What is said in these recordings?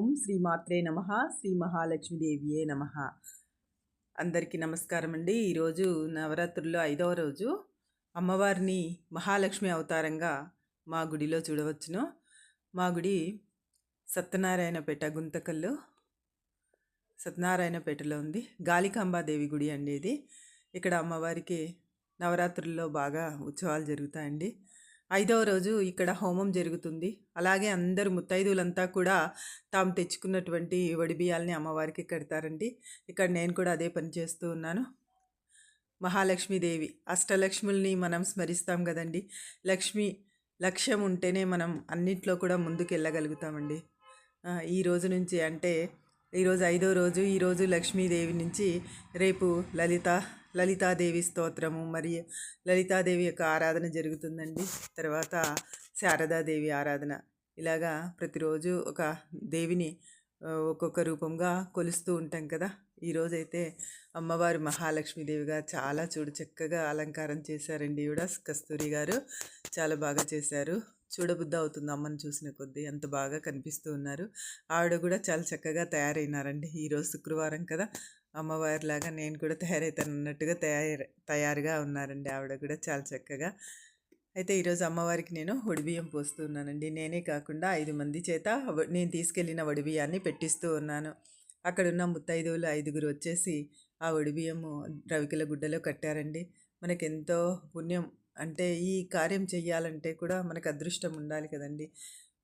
ఓం శ్రీమాత్రే నమ శ్రీ మహాలక్ష్మీదేవియే నమ. అందరికీ నమస్కారం అండి. ఈరోజు నవరాత్రుల్లో ఐదవ రోజు అమ్మవారిని మహాలక్ష్మి అవతారంగా మా గుడిలో చూడవచ్చును. మా గుడి సత్యనారాయణపేట గుంతకల్లు సత్యనారాయణపేటలో ఉంది. గాలికాంబాదేవి గుడి అండి ఇది. ఇక్కడ అమ్మవారికి నవరాత్రుల్లో బాగా ఉత్సవాలు జరుగుతాయండి. ఐదవ రోజు ఇక్కడ హోమం జరుగుతుంది. అలాగే అందరు ముత్తైదువులంతా కూడా తాము తెచ్చుకున్నటువంటి వడిబియ్యాలని అమ్మవారికి కడతారండి. ఇక్కడ నేను కూడా అదే పని చేస్తూ ఉన్నాను. మహాలక్ష్మీదేవి అష్టలక్ష్ముల్ని మనం స్మరిస్తాం కదండి. లక్ష్మి లక్ష్యం ఉంటేనే మనం అన్నిట్లో కూడా ముందుకు వెళ్ళగలుగుతామండి ఈ రోజు నుంచి అంటే ఈరోజు ఐదో రోజు ఈరోజు లక్ష్మీదేవి నుంచి రేపు లలిత లలితాదేవి స్తోత్రము మరియు లలితాదేవి యొక్క ఆరాధన జరుగుతుందండి. తర్వాత శారదాదేవి ఆరాధన. ఇలాగా ప్రతిరోజు ఒక దేవిని ఒక్కొక్క రూపంగా కొలుస్తూ ఉంటాం కదా. ఈరోజైతే అమ్మవారు మహాలక్ష్మీదేవిగా చాలా చూడు చక్కగా అలంకారం చేశారండి. ఈవిడ కస్తూరి గారు చాలా బాగా చేశారు. చూడబుద్ధ అవుతుంది అమ్మని చూసిన కొద్దీ అంత బాగా కనిపిస్తూ ఉన్నారు. ఆవిడ కూడా చాలా చక్కగా తయారైనారండి. ఈరోజు శుక్రవారం కదా. అమ్మవారిలాగా నేను కూడా తయారవుతాను అన్నట్టుగా తయారు తయారుగా ఉన్నారండి ఆవిడ కూడా చాలా చక్కగా. అయితే ఈరోజు అమ్మవారికి నేను వడిబియ్యం పోస్తూ ఉన్నానండి. నేనే కాకుండా ఐదు మంది చేత నేను తీసుకెళ్ళిన వడిబియ్యాన్ని పెట్టిస్తూ ఉన్నాను. అక్కడున్న ముత్తైదువులు ఐదుగురు వచ్చేసి ఆ వడిబియ్యము రవికల గుడ్డలో కట్టారండి. మనకెంతో పుణ్యం. అంటే ఈ కార్యం చెయ్యాలంటే కూడా మనకు అదృష్టం ఉండాలి కదండి.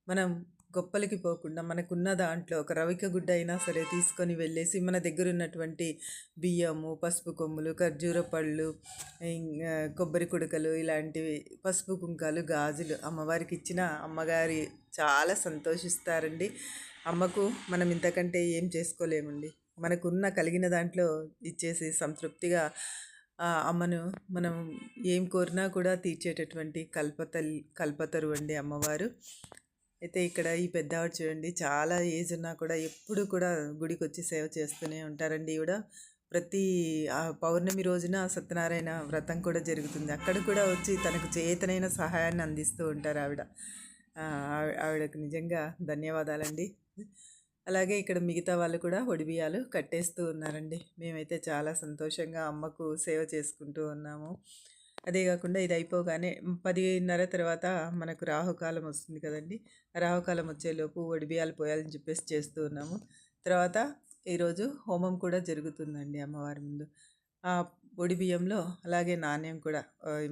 మనం గొప్పలకి పోకుండా మనకున్న దాంట్లో ఒక రవిక గుడ్డ అయినా సరే తీసుకొని వెళ్ళేసి మన దగ్గర ఉన్నటువంటి బియ్యము పసుపు కొమ్ములు ఖర్జూర పళ్ళు కొబ్బరి కుడకలు ఇలాంటివి పసుపు కుంకాలు గాజులు అమ్మవారికి ఇచ్చిన అమ్మగారి చాలా సంతోషిస్తారండి. అమ్మకు మనం ఇంతకంటే ఏం చేసుకోలేమండి. మనకున్న కలిగిన దాంట్లో ఇచ్చేసి సంతృప్తిగా అమ్మను మనం ఏం కోరినా కూడా తీర్చేటటువంటి కల్పతల్ కల్పతరు అండి అమ్మవారు. అయితే ఇక్కడ ఈ పెద్దవాడు చూడండి చాలా ఏజ్ ఉన్నా కూడా ఎప్పుడు కూడా గుడికి వచ్చి సేవ చేస్తూనే ఉంటారండి ఈవిడ. ప్రతి పౌర్ణమి రోజున సత్యనారాయణ వ్రతం కూడా జరుగుతుంది. అక్కడ కూడా వచ్చి తనకు చేతనైన సహాయాన్ని అందిస్తూ ఉంటారు ఆవిడ. ఆవిడకు నిజంగా ధన్యవాదాలండి. అలాగే ఇక్కడ మిగతా వాళ్ళు కూడా ఒడిబియాలు కట్టేస్తూ ఉన్నారండి. మేమైతే చాలా సంతోషంగా అమ్మకు సేవ చేసుకుంటూ ఉన్నాము. అదే కాకుండా ఇది అయిపోగానే పదిన్నర తర్వాత మనకు రాహుకాలం వస్తుంది కదండి. రాహుకాలం వచ్చేలోపు ఒడిబియాలు పోయాలని చెప్పేసి చేస్తూ ఉన్నాము. తర్వాత ఈరోజు హోమం కూడా జరుగుతుందండి అమ్మవారి ముందు. ఆ బియ్యంలో అలాగే నాణ్యం కూడా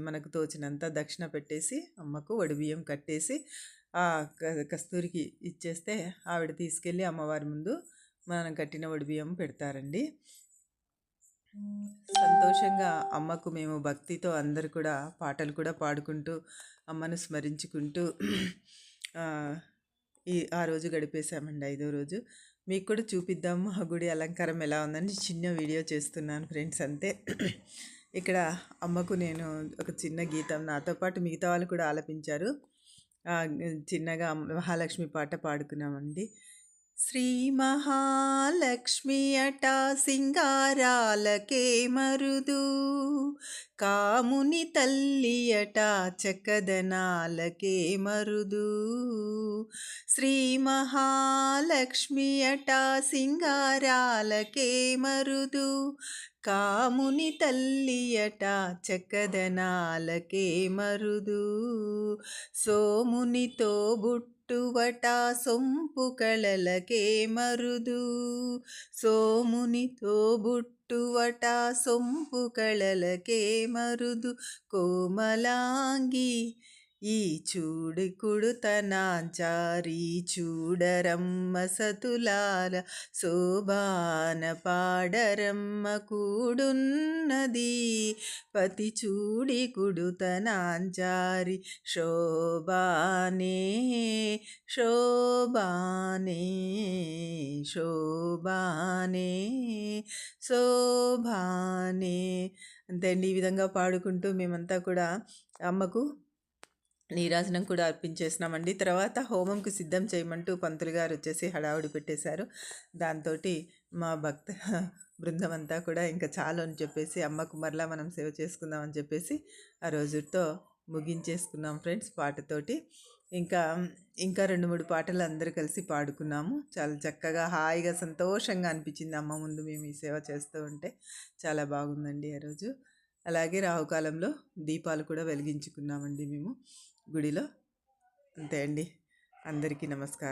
మనకు తోచినంత దక్షిణ పెట్టేసి అమ్మకు బియ్యం కట్టేసి ఆ కస్తూరికి ఇచ్చేస్తే ఆవిడ తీసుకెళ్ళి అమ్మవారి ముందు మనం కట్టిన బియ్యం పెడతారండి. సంతోషంగా అమ్మకు మేము భక్తితో అందరు కూడా పాటలు కూడా పాడుకుంటూ అమ్మను స్మరించుకుంటూ ఈ ఆ రోజు గడిపేశామండి ఐదో రోజు. మీకు కూడా చూపిద్దాం ఆ గుడి అలంకారం ఎలా ఉందని చిన్న వీడియో చేస్తున్నాను ఫ్రెండ్స్ అంతే. ఇక్కడ అమ్మకు నేను ఒక చిన్న గీతం నాతో పాటు మిగతా వాళ్ళు కూడా ఆలపించారు. చిన్నగా మహాలక్ష్మి పాట పాడుకున్నామండి. శ్రీ మహాలక్ష్మి అట సింగారాలకే మరుదు. కాముని తల్లి అట చకదనాలకే మరుదు. శ్రీ మహాలక్ష్మి అట సింగారాలకే మరుదు. కాముని తల్లియట చక్కదనాలకే మరుదు. సోమునితో బుట్టువట సొంపు కళలకే మరుదు. సోమునితో బుట్టువట సొంపు కళలకే మరుదు. కోమలాంగి ఈ చూడు కుడుతనాంచారి చూడరమ్మ సతులాల శోభాన పాడరమ్మ కూడున్నది. పతి చూడి కుడుతనాంచారి శోభానే శోభానే శోభానే శోభానే. అంతే అండి ఈ విధంగా పాడుకుంటూ మేమంతా కూడా అమ్మకు నీరాజనం కూడా అర్పించేసినామండి. తర్వాత హోమంకు సిద్ధం చేయమంటూ పంతులు గారు వచ్చేసి హడావుడి పెట్టేశారు. దాంతో మా భక్త బృందం అంతా కూడా ఇంకా చాలు అని చెప్పేసి అమ్మకు మరలా మనం సేవ చేసుకుందాం అని చెప్పేసి ఆ రోజుతో ముగించేసుకున్నాం ఫ్రెండ్స్ పాటతోటి. ఇంకా ఇంకా రెండు మూడు పాటలు అందరూ కలిసి పాడుకున్నాము. చాలా చక్కగా హాయిగా సంతోషంగా అనిపించింది అమ్మ ముందు మేము ఈ సేవ చేస్తూ ఉంటే. చాలా బాగుందండి ఆ రోజు. అలాగే రాహుకాలంలో దీపాలు కూడా వెలిగించుకున్నామండి మేము. గుడిలో. అంతే అండి. అందరికీ నమస్కారం.